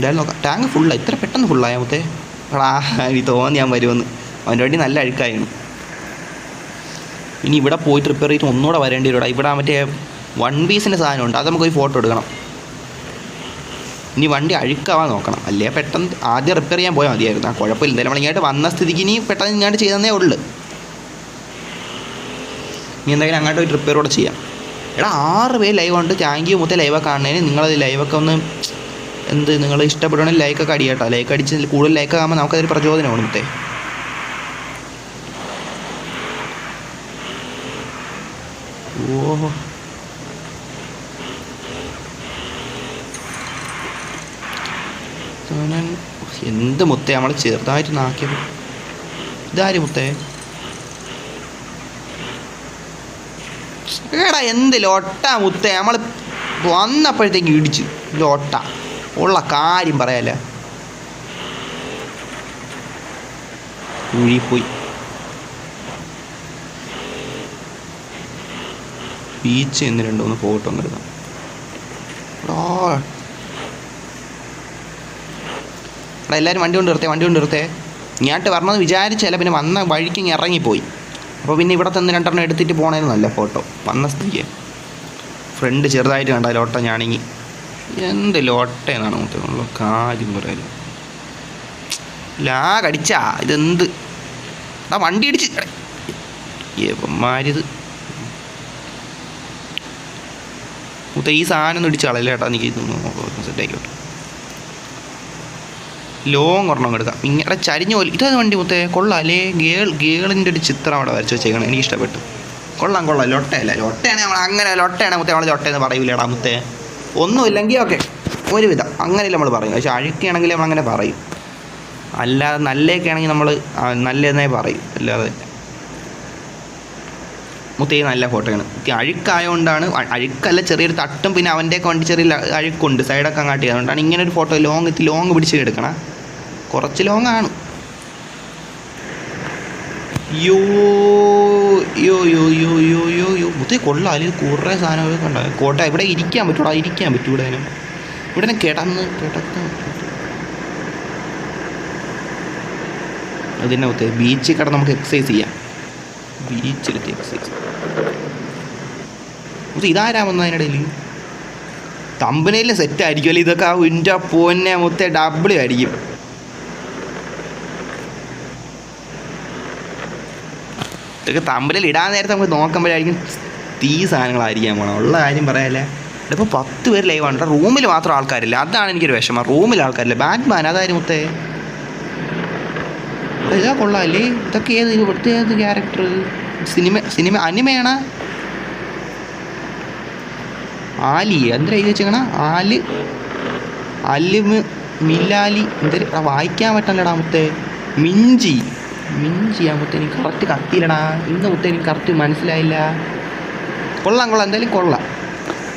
എന്തായാലും നോക്കാം. ടാങ്ക് ഫുള്ളാണ് ഇത്ര പെട്ടെന്ന് ഫുള്ളായ മുത്തേ? എടാ എനിക്ക് തോന്നി ഞാൻ വരുമെന്ന്. അവന്റെ വണ്ടി നല്ല അഴുക്കായിരുന്നു. ഇനി ഇവിടെ പോയി റിപ്പയർ ചെയ്തിട്ട് ഒന്നുകൂടെ വരേണ്ടി വരും. ഇവിടെ മറ്റേ വൺ പീസിന്റെ സാധനമുണ്ട് അത് നമുക്കൊരു ഫോട്ടോ എടുക്കണം. ഇനി വണ്ടി അഴുക്കാവാൻ നോക്കണം. അല്ലേ? പെട്ടെന്ന് ആദ്യം റിപ്പയർ ചെയ്യാൻ പോയാൽ മതിയായിരുന്നു. ആ കുഴപ്പമില്ല. എന്തായാലും നമ്മൾ ഇങ്ങോട്ട് വന്ന സ്ഥിതിക്ക് ഇനി പെട്ടെന്ന് ഇങ്ങോട്ട് ചെയ്തതേ ഉള്ളു. ഇനി എന്തായാലും അങ്ങോട്ട് ഒരു റിപ്പയർ കൂടെ ചെയ്യാം. എടാ ആറ് പേര് ലൈവ് ഉണ്ട്. താങ്ക് യു മുത്തേ. ലൈവൊക്കെ കാണുന്നതിന് നിങ്ങളത് ലൈവൊക്കെ ഒന്ന് എന്ത് നിങ്ങൾ ഇഷ്ടപ്പെടുകയാണെങ്കിൽ ലൈക്കൊക്കെ അടിയാട്ടോ. ലൈക്ക് അടിച്ച് കൂടുതൽ ലൈക്ക് ആകുമ്പോൾ നമുക്കതൊരു പ്രചോദനമാണ് സോനൻ എന്ത് മുത്തേ നമ്മൾ ചെറുതായിട്ട് നാക്കിയത്. ഇതാര് മുത്തേ? എടാ എന്ത് ലോട്ട മുത്തേ. നമ്മൾ വന്നപ്പോഴത്തേക്ക് ഇടിച്ച്. ലൊട്ട. ഉള്ള കാര്യം പറയാല്ല. ഊഴിപ്പോയി ബീച്ച് എന്ന് രണ്ടു ഫോട്ടോ ഒന്ന് എടുക്കാം. എടാ. എല്ലാവരും വണ്ടി കൊണ്ട് നിർത്തേ വണ്ടി കൊണ്ട് നിർത്തേ. ഇങ്ങോട്ട് വരണമെന്ന് വിചാരിച്ചല്ല പിന്നെ വന്ന വഴിക്ക് ഇങ്ങനെ ഇറങ്ങിപ്പോയി. അപ്പോൾ പിന്നെ ഇവിടെ തന്നെ രണ്ടെണ്ണം എടുത്തിട്ട് നല്ല ഫോട്ടോ. വന്ന സ്ഥിതിക്ക്. ഫ്രണ്ട് ചെറുതായിട്ട് കണ്ടാലോട്ടം ലോട്ട ഞാണെങ്കിൽ എന്ത് ലോട്ടയെന്നാണ് മുത്തുള്ള കാര്യം പറയാൻ ലാ കടിച്ചാ. ഇതെന്ത്? ആ വണ്ടി അടിച്ച് എവന്മാരിത് മുത്ത ഈ സാധനം ഇടിച്ച് കളയില്ല ചേട്ടാ എനിക്ക് ഇതൊന്ന് സെറ്റ് ആയിക്കോട്ടെ. ലോങ് ഒരെണ്ണം എടുക്കാം. ഇങ്ങനെ ചരിഞ്ഞ പോലെ. ഇതേ വണ്ടി മുത്തേ. കൊള്ളാം അല്ലേ ഗേൾ ഗേളിന്റെ ഒരു ചിത്രം അവിടെ വരച്ച് വെച്ചേക്കണം. എനിക്ക് ഇഷ്ടപ്പെട്ടു കൊള്ളാം കൊള്ളാം. ലൊട്ടയല്ല? ലൊട്ടയാണ് നമ്മൾ അങ്ങനെ ലൊട്ടയാണ് മുത്തേ. നമ്മൾ ലൊട്ടയെന്ന് പറയൂലേടാ മുത്തേ. ഒന്നുമില്ലെങ്കിൽ ഓക്കെ ഒരുവിധം. അങ്ങനെയല്ല നമ്മൾ പറയും പക്ഷെ അഴുക്കുകയാണെങ്കിൽ നമ്മൾ അങ്ങനെ പറയും. അല്ലാതെ നല്ലതൊക്കെ ആണെങ്കിൽ നമ്മൾ നല്ലതെന്നേ പറയും. അല്ലാതെ മുത്തേ നല്ല ഫോട്ടോയാണ്. അഴുക്കായതുകൊണ്ടാണ് അഴുക്കല്ല ചെറിയൊരു തട്ടും പിന്നെ അവന്റെ വണ്ടി ചെറിയ അഴുക്കുണ്ട്. സൈഡൊക്കെ അങ്ങാട്ടി. അതുകൊണ്ടാണ് ഇങ്ങനെ ഒരു ഫോട്ടോ ലോങ് എത്തി ലോങ് പിടിച്ച് എടുക്കണം. കുറച്ച് ലോങ് ആണ്. യോ യോ യോ യോ യോ യോ യോ മുത്തി കൊള്ളാം. അല്ലെങ്കിൽ കുറേ സാധനങ്ങളൊക്കെ ഉണ്ടാകും കോട്ട ഇവിടെ ഇരിക്കാൻ പറ്റൂടാ ഇരിക്കാൻ പറ്റൂ ഇവിടെ ഇവിടെ കിടന്ന് കിടക്കാൻ അതിനെ മുത്തേ ബീച്ചിൽ കിടന്ന് നമുക്ക് എക്സസൈസ് ചെയ്യാം. ബീച്ചിലെത്തി എക്സസൈസ് മുത്ത ഇതാരാ വന്ന അതിനിടയിൽ തമ്പനയിൽ സെറ്റ് ആയിരിക്കുമല്ലോ ഇതൊക്കെ ആ വിന്റെ പോന്നെ മുത്തേ ഡബിൾ ആയിരിക്കും. ഇതൊക്കെ തമ്പലിൽ ഇടാൻ നേരത്തെ നമുക്ക് നോക്കുമ്പോഴായിരിക്കും തീ സാധനങ്ങളായിരിക്കാൻ പോകണം ഉള്ള കാര്യം പറയാല്ലേ? ഇപ്പോൾ പത്ത് പേര് ലൈവ് ആണ്. റൂമിൽ മാത്രം ആൾക്കാരില്ല. അതാണ് എനിക്കൊരു വിഷമം. റൂമിൽ ആൾക്കാരില്ല. ബാറ്റ്മാൻ അതായിരുന്നു മുത്തേ? ഇതാ കൊള്ളാല്ലേ? ഇതൊക്കെ ഏത് ഇവിടുത്തെ ഏത് ക്യാരക്ടർ സിനിമ സിനിമ അനിമയാണ്? ആലി എന്തിനാ എഴുതി വെച്ചേക്കണ? ആൽ അല്ലിമ് മില്ലാലി എന്തൊരു? വായിക്കാൻ പറ്റണ്ടടാ മുത്തേ. മിഞ്ചി. മിഞ്ചി ചെയ്യാൻ മുത്തേ എനിക്ക് കറക്റ്റ് കത്തിയില്ലടാ. ഇന്ന് മുത്തേ എനിക്ക് കറക്റ്റ് മനസ്സിലായില്ല. കൊള്ളാം കൊള്ളാം. എന്തായാലും കൊള്ളാം.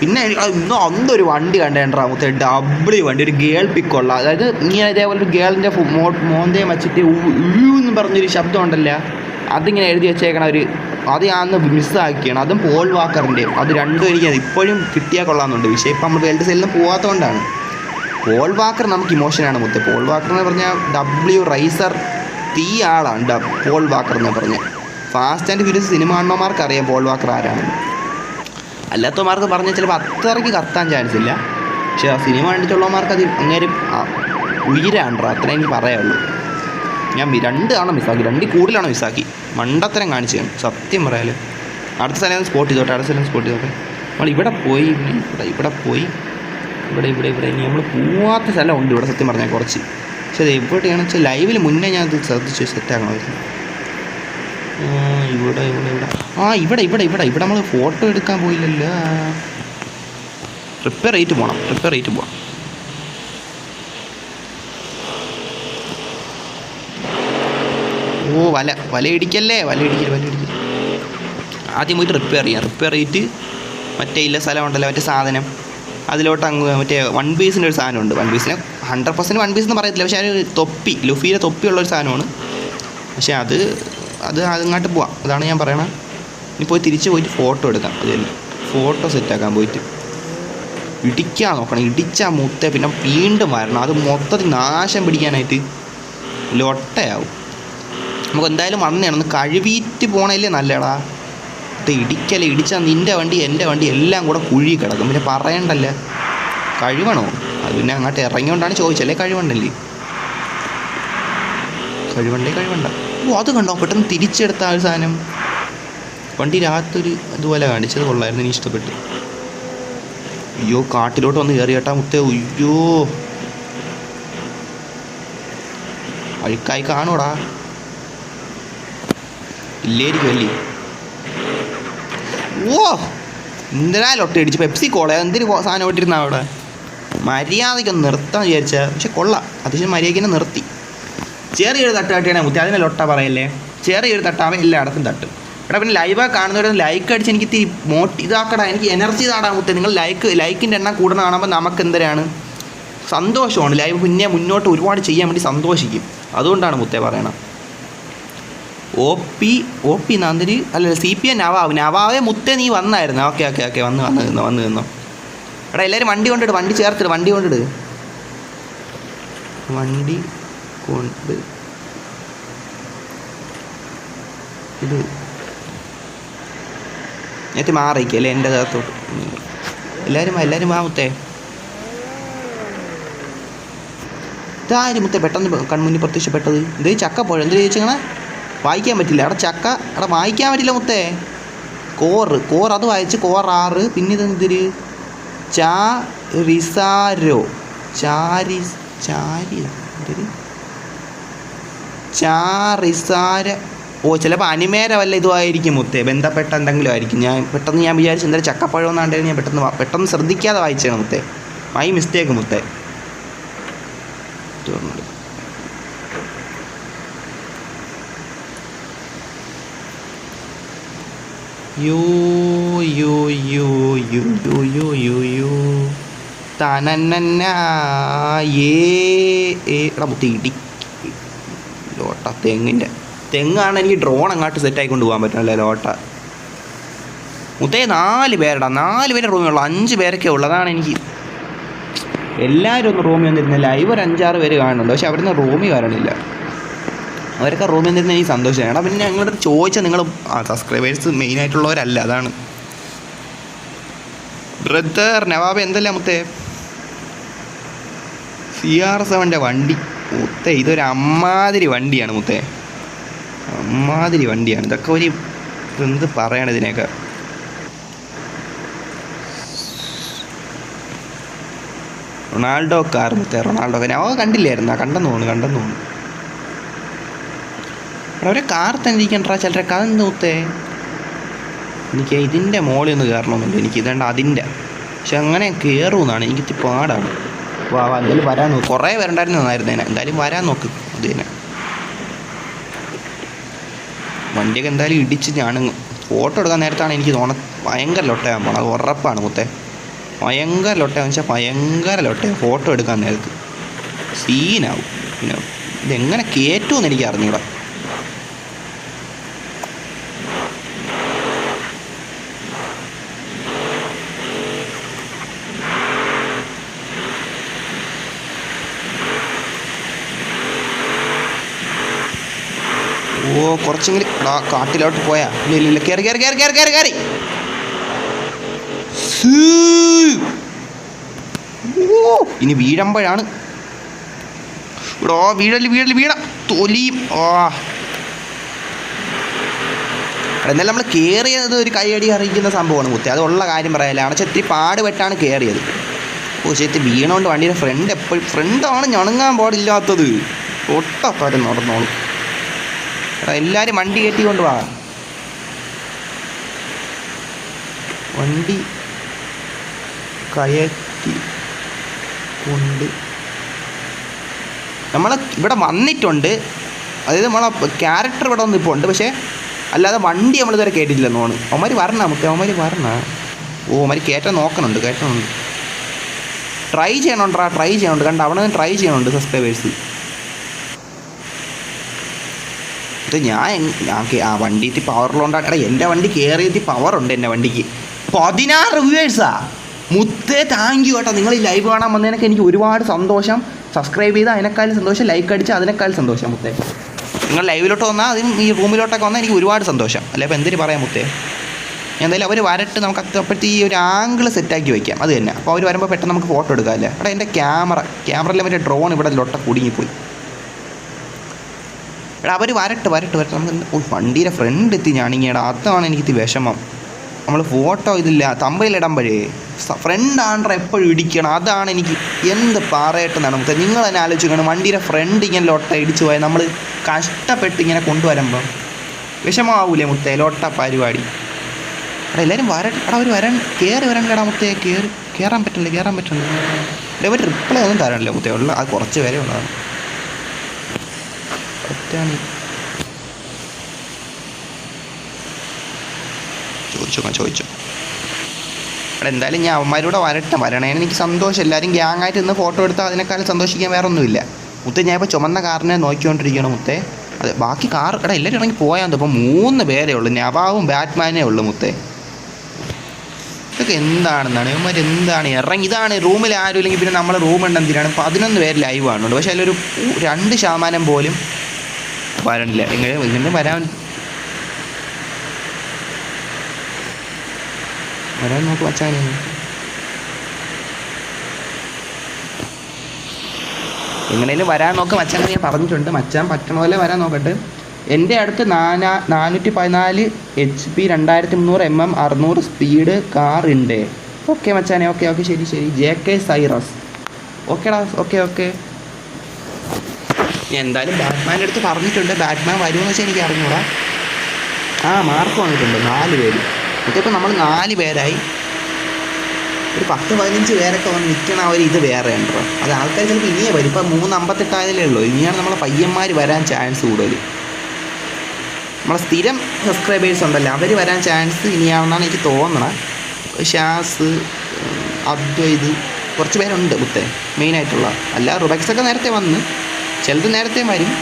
പിന്നെ ഇന്ന് അന്നൊരു വണ്ടി കണ്ടേണ്ടാ മുത്തേ. ഡബിൾ വണ്ടി ഒരു ഗേൾ പിക്കുള്ള അതായത് ഇങ്ങനെ ഇതേപോലെ ഒരു ഗേളിന്റെ മോന്തയും വെച്ചിട്ട് വച്ചിട്ട് എന്ന് പറഞ്ഞൊരു ശബ്ദം ഉണ്ടല്ലോ? അതിങ്ങനെ എഴുതി വെച്ചേക്കണ ഒരു അത് ഞാൻ അന്ന് മിസ്സാക്കിയാണ്. അതും പോൾ വാക്കറിന്റെ അത് രണ്ടും എനിക്ക് ഇപ്പോഴും കിട്ടിയാൽ കൊള്ളാമെന്നുണ്ട്. പക്ഷേ ഇപ്പം നമ്മൾ വേൾഡ് സെല്ലിന് പോകാത്തതുകൊണ്ടാണ് പോൾ വാക്കർ നമുക്ക് ഇമോഷനാണ് മുത്തേ. പോൾ വാക്കർ എന്ന് പറഞ്ഞാൽ ഡബ്ല്യു റൈസർ തീ ആളാണ് ഡ പോൾ വാക്കർ എന്ന് പറഞ്ഞ്. ഫാസ്റ്റ് ആൻഡ് ഫ്യൂരിയസ് സിനിമ കാണുന്നവന്മാർക്ക് അറിയാം പോൾ വാക്കർ ആരാണ് അല്ലാത്തവന്മാർക്ക് പറഞ്ഞാൽ ചിലപ്പോൾ അത്രയ്ക്ക് കത്താൻ ചാൻസ് ഇല്ല. പക്ഷേ ആ സിനിമ കണ്ടിട്ടുള്ളവന്മാർക്ക് അത് അങ്ങേരും ഉയരാണ്ടോ അത്രേ എനിക്ക് പറയാനുള്ളൂ. ഞാൻ രണ്ട് തവണ മിസ്സാക്കി രണ്ട് കൂടുതലാണ് മിസ്സാക്കി മണ്ടത്തരം കാണിച്ചു കാണിച്ചാണ് സത്യം പറയാൽ അടുത്ത സ്ഥലം സ്പോട്ട് ചെയ്തോട്ടെ അടുത്ത സ്ഥലം സ്പോട്ട് ചെയ്തോട്ടെ. നമ്മൾ ഇവിടെ പോയി ഇവിടെ ഇവിടെ പോയി. ഇവിടെ ഇവിടെ ഇവിടെ ഇനി നമ്മൾ പോവാത്ത സ്ഥലമുണ്ട് ഇവിടെ സത്യം പറഞ്ഞാൽ കുറച്ച്. പക്ഷെ അത് എവിടെയാണെന്ന് വെച്ചാൽ ലൈവിൽ മുന്നേ ഞാൻ അത് ശ്രദ്ധിച്ച് സെറ്റാക്കണമായിരുന്നു ഇവിടെ ഇവിടെ ഇവിടെ. ആ ഇവിടെ ഇവിടെ ഇവിടെ. ഇവിടെ നമ്മൾ ഫോട്ടോ എടുക്കാൻ പോയില്ലല്ലോ. റിപ്പയർ റേറ്റ് പോകണം റിപ്പയർ റേറ്റ് പോകണം ഓ വല വല ഇടിക്കല്ലേ? വല ഇടിക്കൽ വല ഇടിക്കൽ. ആദ്യം പോയിട്ട് റിപ്പയർ ചെയ്യാം. റിപ്പയർ ചെയ്തിട്ട് മറ്റേ ഇല്ല സ്ഥലമുണ്ടല്ലോ മറ്റേ സാധനം. അതിലോട്ട് അങ്ങ് മറ്റേ വൺ പീസിന്റെ ഒരു സാധനമുണ്ട് വൺ പീസിന് ഹൺഡ്രഡ് പെർസെന്റ് വൺ പീസ് എന്ന് പറയത്തില്ല. പക്ഷേ അതിന് തൊപ്പി ലുഫിയുടെ തൊപ്പിയുള്ള ഒരു സാധനമാണ്. പക്ഷേ അത് അത് അങ്ങോട്ട് പോവാം. അതാണ് ഞാൻ പറയണത് ഇനി പോയി തിരിച്ച് പോയിട്ട് ഫോട്ടോ എടുക്കാം. അതിൽ ഫോട്ടോ സെറ്റാക്കാൻ പോയിട്ട്. ഇടിക്കാൻ നോക്കണം. ഇടിച്ചാൽ മുത്ത പിന്നെ വീണ്ടും വരണം. അത് മൊത്തത്തിൽ നാശം പിടിക്കാനായിട്ട് ലൊട്ടയാവും. നമുക്ക് എന്തായാലും വണ്ണയാണ് ഒന്ന് കഴുകിയിട്ട് പോണല്ലേ നല്ലടാ ഇത് ഇടിക്കല്ലേ. ഇടിച്ചാൽ നിന്റെ വണ്ടി എന്റെ വണ്ടി എല്ലാം കൂടെ കുഴി കിടക്കും. പിന്നെ പറയണ്ടല്ലേ? കഴിവണോ? അത് പിന്നെ അങ്ങോട്ട് ഇറങ്ങിയോണ്ടാണ് ചോദിച്ചല്ലേ കഴിവണ്ടല്ലേ? കഴിവണ്ടേ കഴിവണ്ട. ഓ അത് കണ്ടോ? പെട്ടെന്ന് തിരിച്ചെടുത്ത ആ ഒരു സാധനം. വണ്ടി രാത്തൊരു ഇതുപോലെ കാണിച്ചത് കൊള്ളായിരുന്നു എനിക്ക് ഇഷ്ടപ്പെട്ടു. അയ്യോ കാട്ടിലോട്ട് വന്ന് കയറി കേട്ടാ മുത്തേ. അയ്യോ. അഴുക്കായി കാണൂടാ ഇല്ലേരിക്കും അല്ലേ? ഓ എന്തിനാ ലൊട്ട അടിച്ച് പെപ്സി കോള. എന്തിന് സാധനം ഇട്ടിരുന്ന അവിടെ? മര്യാദയ്ക്കൊന്ന് നിർത്താൻ വിചാരിച്ച പക്ഷെ കൊള്ളാം. അത്യാവശ്യം മര്യാദയ്ക്ക് നിർത്തി. ചെറിയൊരു തട്ട് തട്ടിയാണ് മുത്തി അതിനെ ലൊട്ട പറയല്ലേ? ചെറിയൊരു തട്ടാവൻ എല്ലായിടത്തും തട്ടും. എടാ പിന്നെ ലൈവാ കാണുന്നവരെ ലൈക്ക് അടിച്ച് എനിക്ക് ഇത്തിരി മോട്ടി ഇതാക്കടാ എനിക്ക് എനർജി താടാൻ മുത്തേ. നിങ്ങൾ ലൈക്ക് ലൈക്കിന്റെ എണ്ണം കൂടുന്ന കാണുമ്പോൾ നമുക്ക് എന്തരാണ്? സന്തോഷമാണ്. ലൈവ് പിന്നെ മുന്നോട്ട് ഒരുപാട് ചെയ്യാൻ വേണ്ടി സന്തോഷിക്കും. അതുകൊണ്ടാണ് മുത്തേ പറയണം ഒ പി ഒ പി നന്ദിരി അല്ല സി പി എൻ നവാവ്. നവാവേ മുത്തേ നീ വന്നായിരുന്നു. Okay okay okay. വന്ന് വന്ന് നിന്നോ വന്ന്. നിന്നോ എടാ എല്ലാവരും വണ്ടി കൊണ്ടിട് വണ്ടി ചേർത്തിട് വണ്ടി കൊണ്ടിട്. വണ്ടി കൊണ്ട് ഇത് നേരത്തെ മാറിക്കല്ലേ എന്റെ അകത്തോട്ട്. എല്ലാവരും എല്ലാവരും ആ മുത്തേ. ഇതാരും മുത്തേ പെട്ടെന്ന് കൺമുന്നിൽ പ്രത്യക്ഷപ്പെട്ടത്? ഇത് ചക്ക പോഴ എന്ത് ചോദിച്ചങ്ങനെ വായിക്കാൻ പറ്റില്ല. അവിടെ ചക്ക അവിടെ വായിക്കാൻ പറ്റില്ല മുത്തേ. കോറ് കോർ അത് വായിച്ച് കോറാറ്. പിന്നെ ഇത് എന്തിര് ചാ റിസാരോ. ചാരി ചാരി ചാറിസാര ഓ ചിലപ്പോൾ അനിമേര വല്ല ഇതുമായിരിക്കും മുത്തേ. ബന്ധപ്പെട്ട എന്തെങ്കിലും ആയിരിക്കും. ഞാൻ പെട്ടെന്ന് ഞാൻ വിചാരിച്ചു എന്തായാലും ചക്കപ്പഴം എന്നാണ്ടെങ്കിൽ ഞാൻ പെട്ടെന്ന് പെട്ടെന്ന് ശ്രദ്ധിക്കാതെ വായിച്ചാണ് മുത്തേ. മൈ മിസ്റ്റേക്ക് മുത്തേ. Yo yo you you you you you you. തനന്നന്ന ഏ ഏ. എടാ മുത്തി ഇടി. ലോട്ട തെങ്ങിന്റെ തെങ്ങാണ് എനിക്ക് ഡ്രോൺ അങ്ങോട്ട് സെറ്റായി കൊണ്ടുപോകാൻ പറ്റണല്ലേ ലോട്ട? മുത്തേ നാല് പേരടാ നാല് പേരെ റൂമേ ഉള്ളൂ. അഞ്ച് പേരൊക്കെ ഉള്ളൂ അതാണ് എനിക്ക്. എല്ലാവരും ഒന്ന് റൂമിൽ വന്നിരുന്ന ലൈവ് ഒരു അഞ്ചാറ് പേര് കാണുന്നുണ്ട്. പക്ഷെ അവരൊന്നും റൂമിൽ വരണില്ല. അവരൊക്കെ റൂമിൽ വന്നിരുന്ന എനിക്ക് സന്തോഷമാണ് പിന്നെ ഞങ്ങളുടെ ചോദിച്ചാൽ നിങ്ങൾ സബ്സ്ക്രൈബേഴ്സ് മെയിനായിട്ടുള്ളവരല്ല അതാണ്. ബ്രദർ നവാബ് എന്തല്ല മുത്തേ? സി ആർ സെവന്റെ വണ്ടി. മുത്തേ ഇതൊരു അമ്മാതിരി വണ്ടിയാണ് മുത്തേ. അമ്മാതിരി വണ്ടിയാണ്. ഇതൊക്കെ ഒരു എന്ത് പറയണം ഇതിനൊക്കെ റൊണാൾഡോ കാർ മുത്തേ റൊണാൾഡോ. കാർ അവ കണ്ടില്ലായിരുന്നു. കണ്ടെന്ന് തോന്നുന്നു കണ്ടെന്ന് തോന്നുന്നു. അവരെ കാർ തന്നെ ഇരിക്കണ്ടാ ചിലരെ എന്ത് മുത്തേ? എനിക്ക് ഇതിന്റെ മോളിൽ ഒന്ന് കയറണമെന്നുണ്ട്. എനിക്ക് ഇതേണ്ട അതിന്റെ. പക്ഷെ അങ്ങനെ കയറുമെന്നാണ് എനിക്ക് പാടാണ്. വാ വാ എന്തായാലും വരാൻ നോക്ക്. കുറേ വരണ്ടായിരുന്നു നന്നായിരുന്നേനെ. എന്തായാലും വരാൻ നോക്ക് ഇതിനെ. വണ്ടിയൊക്കെ എന്തായാലും ഇടിച്ച് ഞാൻ ഫോട്ടോ എടുക്കാൻ നേരത്താണ് എനിക്ക് തോന്നുന്നത് ഭയങ്കര ലൊട്ടയാൻ പോണം അത് ഉറപ്പാണ് മുത്തേ. ഭയങ്കര ലൊട്ടയാന്ന് വെച്ചാൽ ഭയങ്കര ലൊട്ടയാണ് ഫോട്ടോ എടുക്കാൻ നേരത്ത്. സീനാവും. പിന്നെ ഇതെങ്ങനെ കയറ്റുമെന്ന് എനിക്ക് അറിഞ്ഞൂടാ ഓ കുറച്ചെങ്കിലും കാട്ടിലോട്ട് പോയാ. ഇല്ല ഇല്ല കയറി കയറി കയറി കയറി കയറി കയറി ഇനി വീഴുമ്പോഴാണ്. ഇവിടോ വീഴൽ വീഴൽ വീഴ. തൊലിയും ആ. എന്നാലും നമ്മൾ കയറിയത് ഒരു കൈയടി അറിയിക്കുന്ന സംഭവമാണ് മുത്തി അതുള്ള കാര്യം പറയാനില്ല. അണച്ച ഇത്തിരി പാടുപെട്ടാണ് കയറിയത് ഓ ചേത്തി വീണോണ്ട് വണ്ടിയുടെ ഫ്രണ്ട് എപ്പോഴും ഫ്രണ്ടാണ് ഞണങ്ങാൻ പാടില്ലാത്തത്. ഒട്ടത്തോരം നടന്നോളും. എല്ലാവരും വണ്ടി കയറ്റി കൊണ്ട് വാ. വണ്ടി കയറ്റി കൊണ്ട്. നമ്മൾ ഇവിടെ വന്നിട്ടുണ്ട്. അതായത് നമ്മളെ ക്യാരക്ടർ ഇവിടെ വന്ന് ഇപ്പോൾ ഉണ്ട് പക്ഷേ അല്ലാതെ വണ്ടി നമ്മൾ ഇതുവരെ കേട്ടിട്ടില്ലെന്ന് തോന്നുന്നു. അവന്മാർ വരണം നമുക്ക് അവന്മാർ വരണം. ഓ അവന്മാർ കയറ്റാൻ നോക്കണുണ്ട് കയറ്റണുണ്ട് ട്രൈ ചെയ്യണുണ്ടാ ട്രൈ ചെയ്യണുണ്ട്. കണ്ട അവിടെ നിന്ന് ട്രൈ ചെയ്യണുണ്ട് സബ്സ്ക്രൈബേഴ്സ് ഇത് ഞാൻ ആ വണ്ടിക്ക് പവറിലുണ്ടാ എടാ എന്റെ വണ്ടി കയറിയത് പവറുണ്ട് എന്റെ വണ്ടിക്ക്. പതിനാറ് വ്യൂവേഴ്സാ മുത്തേ താങ്ക് യു കേട്ടോ. നിങ്ങൾ ഈ ലൈവ് കാണാൻ വന്നതിനൊക്കെ എനിക്ക് ഒരുപാട് സന്തോഷം. സബ്സ്ക്രൈബ് ചെയ്ത് അതിനേക്കാളും സന്തോഷം ലൈക്ക് അടിച്ച് അതിനേക്കാളും സന്തോഷം മുത്തേ. നിങ്ങൾ ലൈവിലോട്ട് വന്നാൽ അതും ഈ റൂമിലോട്ടൊക്കെ വന്നാൽ എനിക്ക് ഒരുപാട് സന്തോഷം. അല്ലെ അപ്പോൾ എന്തിനു പറയാം മുത്തേ? എന്തായാലും അവർ വരട്ട് നമുക്ക് അപ്പോഴത്തെ ഈ ഒരു ആംഗിൾ സെറ്റാക്കി വയ്ക്കാം അത് തന്നെ. അപ്പോൾ അവർ വരുമ്പോൾ പെട്ടെന്ന് നമുക്ക് ഫോട്ടോ എടുക്കാം അല്ലേ? അവിടെ എന്റെ ക്യാമറ ക്യാമറയിലെ മറ്റേ ഡ്രോൺ ഇവിടെ ലൊട്ട കുടുങ്ങിപ്പോയി. എടാ അവർ വരട്ട് വരട്ട് വരട്ട്. നമുക്ക് വണ്ടിയുടെ ഫ്രണ്ട് എത്തി ഞാനിങ്ങേടാ അതാണ് എനിക്ക് വിഷമം. നമ്മൾ ഫോട്ടോ ഇതില്ല ഫ്രണ്ട് ആണ്ടർ എപ്പോഴും ഇടിക്കണം. അതാണ് എനിക്ക് എന്ത് പറയട്ടെന്നാണ് നമുക്ക്. നിങ്ങൾ തന്നെ ആലോചിക്കണം വണ്ടിയുടെ ഫ്രണ്ട് ഇങ്ങനെ ലൊട്ട ഇടിച്ചു പോയാൽ നമ്മൾ കഷ്ടപ്പെട്ട് ഇങ്ങനെ കൊണ്ടുവരുമ്പം വിഷമാവൂലേ മുത്തേ ലൊട്ട പരിപാടി. അവിടെ എല്ലാവരും വര അവിടെ അവർ വരാൻ കയറി വരണ്ടടാ മുത്തേ കയറി കയറാൻ പറ്റില്ല കയറാൻ പറ്റില്ല ഇവർ റിപ്ലൈ ഒന്നും തരണില്ല മുത്തേ. ഉള്ള അത് കുറച്ച് പേരെ ഉള്ളതാണ് ഒറ്റയാണ് ചോദിച്ചോ ചോദിച്ചോ? എന്തായാലും ഞാൻ അവന്മാരൂടെ വരട്ടെ. വരണേന് എനിക്ക് സന്തോഷം. എല്ലാവരും ഗ്യാങ്ങായിട്ട് ഇന്ന് ഫോട്ടോ എടുത്താൽ അതിനേക്കാളും സന്തോഷിക്കാൻ വേറെ ഒന്നുമില്ല മുത്തേ ഞാൻ ഇപ്പോൾ ചുമന്ന കാറിനെ നോക്കിക്കൊണ്ടിരിക്കണം മുത്തേ. അതെ ബാക്കി കാർ എടാ എല്ലാവരും ഇറങ്ങി പോയാൽ ഇപ്പോൾ മൂന്ന് പേരേ ഉള്ളൂ. നവാവും ബാറ്റ്മാനേ ഉള്ളൂ മുത്തേ. ഇതൊക്കെ എന്താണെന്നാണ്? ഇവന്മാർ എന്താണ്? ഇറങ്ങി ഇതാണ് റൂമിൽ ആരും ഇല്ലെങ്കിൽ പിന്നെ നമ്മളെ റൂം ഉണ്ട് എന്തിനാണ്? പതിനൊന്ന് പേര് ലൈവ് ആണുണ്ട് പക്ഷേ അതിലൊരു രണ്ട് ശതമാനം പോലും വരണില്ല എങ്ങനെ ഇങ്ങനെ വരാൻ വരാൻ നോക്ക് വച്ചാലും എങ്ങനെയും വരാൻ നോക്ക് മച്ചാൻ ഞാൻ പറഞ്ഞിട്ടുണ്ട്. മച്ചാൻ പറ്റണ പോലെ വരാൻ നോക്കട്ടെ. എന്റെ അടുത്ത് നാനാ നാനൂറ്റി പതിനാല് എച്ച് പി രണ്ടായിരത്തി മുന്നൂറ് എം എം അറുന്നൂറ് സ്പീഡ് കാർ ഉണ്ട്. ഓക്കെ മച്ചാനെ ഓക്കെ ഓക്കെ ശരി ശരി. J K Cyrus. ഓക്കേടാ ഓക്കെ ഓക്കെ. എന്തായാലും ബാറ്റ്മാന്റെ അടുത്ത് പറഞ്ഞിട്ടുണ്ട്. ബാറ്റ്മാൻ വരുമെന്ന് വെച്ചാൽ എനിക്ക് അറിഞ്ഞൂടാ. ആ മാർക്ക് വന്നിട്ടുണ്ട്. നാല് പേര്. ഇതിപ്പോൾ നമ്മൾ നാല് പേരായി. ഒരു പത്ത് പതിനഞ്ച് പേരൊക്കെ വന്ന് നിൽക്കണ ആ ഒരു ഇത് വേറെ ഉണ്ടോ അത് ആൾക്കാർ ചിലപ്പോൾ ഇനിയേ വരും. ഇപ്പം മൂന്ന് അമ്പത്തെട്ടായാലേ ഉള്ളൂ. ഇനിയാണ് നമ്മളെ പയ്യന്മാർ വരാൻ ചാൻസ് കൂടുതൽ നമ്മളെ സ്ഥിരം സബ്സ്ക്രൈബേഴ്സ് ഉണ്ടല്ലോ. അവർ വരാൻ ചാൻസ് ഇനിയാണെന്നാണ് എനിക്ക് തോന്നണം. ഷാസ് അദ്വൈത് കുറച്ച് പേരുണ്ട് മുത്തേ. മെയിനായിട്ടുള്ള. അല്ല റുബക്സൊക്കെ നേരത്തെ വന്ന്. ചിലത് നേരത്തെ വരും.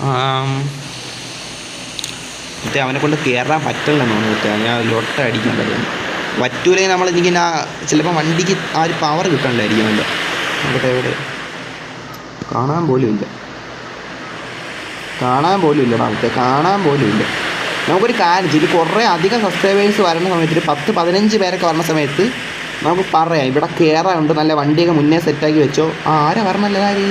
ആം, മറ്റേ അവനെ കൊണ്ട് കയറാൻ പറ്റില്ലെന്ന് തോന്നുന്നു ഞാൻ ലൊട്ട അടിക്കാൻ പറ്റും പറ്റൂലെങ്കിൽ നമ്മൾ എനിക്കിങ്ങനെ ചിലപ്പോൾ വണ്ടിക്ക് ആ ഒരു പവർ കിട്ടണ്ടായിരിക്കും അവന്റെ. അവിടെ എവിടെ കാണാൻ പോലും ഇല്ല. കാണാൻ പോലും ഇല്ല നമുക്ക് കാണാൻ പോലും ഇല്ല. നമുക്കൊരു കാര്യം ചെയ്യും. കുറേ അധികം സബ്സ്ക്രൈബേഴ്സ് വരുന്ന സമയത്ത് പത്ത് പതിനഞ്ച് പേരൊക്കെ വരുന്ന സമയത്ത് നമുക്ക് പറയാം. ഇവിടെ കയറാനുണ്ട് നല്ല വണ്ടിയൊക്കെ മുന്നേ സെറ്റാക്കി വെച്ചോ. ആരാ പറഞ്ഞല്ലേ ആര്